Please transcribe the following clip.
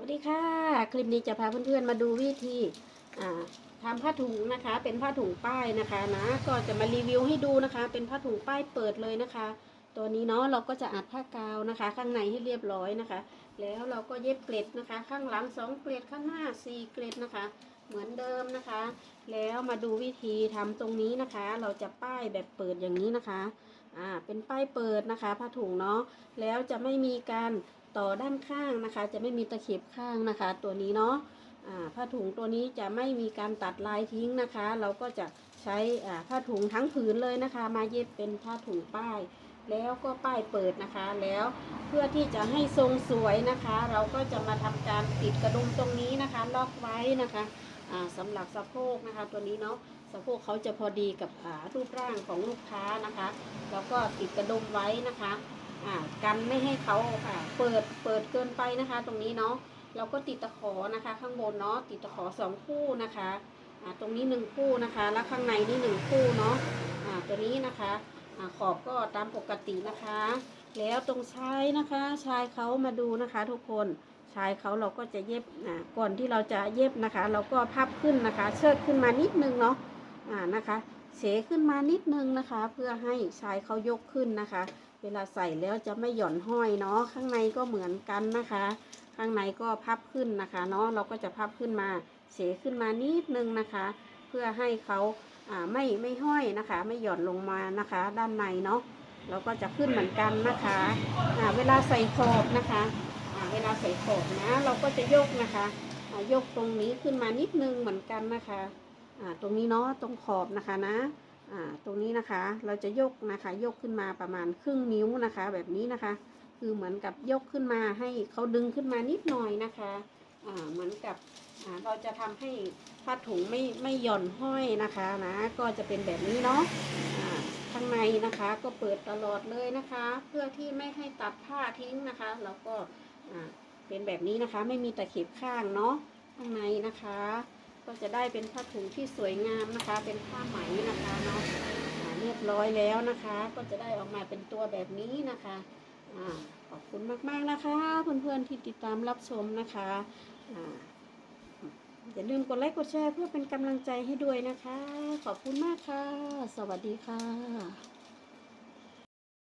วัสดีค่ะ คลิปนี้จะพาเพื่อนๆมาดูวิธีอ่าทำผ้าถุงนะคะ เป็นผ้าถุงป้ายนะคะนะก็จะมารีวิวให้ดูนะคะ เป็นผ้าถุงป้ายเปิดเลยนะคะ ตัวนี้เนาะเราก็จะอัดผ้ากาวนะคะ ข้างในให้เรียบร้อยนะคะ แล้วเราก็เย็บเกล็ดนะคะ ข้างหลังสองเกล็ดข้างหน้าสี่เกล็ดนะคะ เหมือนเดิมนะคะ แล้วมาดูวิธีทำตรงนี้นะคะ เราจะป้ายแบบเปิดอย่างนี้นะคะอ่าเป็นป้ายเปิดนะคะ ผ้าถุงเนาะแล้วจะไม่มีการ ต่อด้านข้างนะคะ จะไม่มีตะเข็บข้างนะคะ ตัวนี้เนาะผ้าถุงตัวนี้จะไม่มีการตัดลายทิ้งนะคะ เราก็จะใช้ผ้าถุงทั้งผืนเลยนะคะ มาเย็บเป็นผ้าถุงป้าย แล้วก็ป้ายเปิดนะคะ แล้วเพื่อที่จะให้ทรงสวยนะคะ เราก็จะมาทำการติดกระดุมตรงนี้นะคะล็อกไว้นะคะอ่าสำหรับสะโพกนะคะ ตัวนี้เนาะสะโพกเขาจะพอดีกับรูปร่างของลูกค้านะคะ แล้วก็ติดกระดุมไว้นะคะ อ่ากันไม่ให้เขาค่ะ เปิดเปิดเกินไปนะคะ ตรงนี้เนาะเราก็ติดตะขอนะคะ ข้างบนเนาะติดตะขอสองคู่นะคะอ่าตรงนี้หนึ่งคู่นะคะ แล้วข้างในนี่หนึ่งคู่เนาะอ่าตัวนี้นะคะอ่าขอบก็ตามปกตินะคะ แล้วตรงชายนะคะ ชายเขามาดูนะคะ ทุกคนชายเขาเราก็จะเย็บอ่าก่อนที่เราจะเย็บนะคะ เราก็พับขึ้นนะคะ เชิดขึ้นมานิดนึงเนาะอ่านะคะ เสขึ้นมานิดนึงนะคะ เพื่อให้ชายเขายกขึ้นนะคะ เวลาใส่แล้วจะไม่หย่อนห้อยเนาะข้างในก็เหมือนกันนะคะ ข้างในก็พับขึ้นนะคะเนาะเราก็จะพับขึ้นมาเสขึ้นมานิดนึงนะคะ เพื่อให้เขาไม่ไม่ห้อยนะคะ ไม่หย่อนลงมานะคะ ด้านในเนาะเราก็จะขึ้นเหมือนกันนะคะเวลาใส่ขอบนะคะเวลาใส่ขอบนะ เราก็จะยกนะคะยกตรงนี้ขึ้นมานิดนึงเหมือนกันนะคะ ตรงนี้เนาะตรงขอบนะคะนะตรงนี้นะคะเราจะยกนะคะยกขึ้นมาประมาณครึ่งนิ้วนะคะ แบบนี้นะคะ คือเหมือนกับยกขึ้นมาให้เขาดึงขึ้นมานิดหน่อยนะคะเหมือนกับเราจะทำให้ผ้าถุงไม่ไม่หย่อนห้อยนะคะนะก็จะเป็นแบบนี้เนาะข้างในนะคะก็เปิดตลอดเลยนะคะ เพื่อที่ไม่ให้ตัดผ้าทิ้งนะคะแล้วก็เป็นแบบนี้นะคะ ไม่มีตะเข็บข้างเนาะข้างในนะคะ ก็จะได้เป็นผ้าถุงที่สวยงามนะคะ เป็นผ้าไหมนะคะเนาะเรียบร้อยแล้วนะคะ ก็จะได้ออกมาเป็นตัวแบบนี้นะคะอ่าขอบคุณมากๆนะคะ เพื่อนๆที่ติดตามรับชมนะคะอ่าอย่าลืมกดไลค์กดแชร์เพื่อเป็นกำลังใจให้ด้วยนะคะ ขอบคุณมากค่ะ สวัสดีค่ะ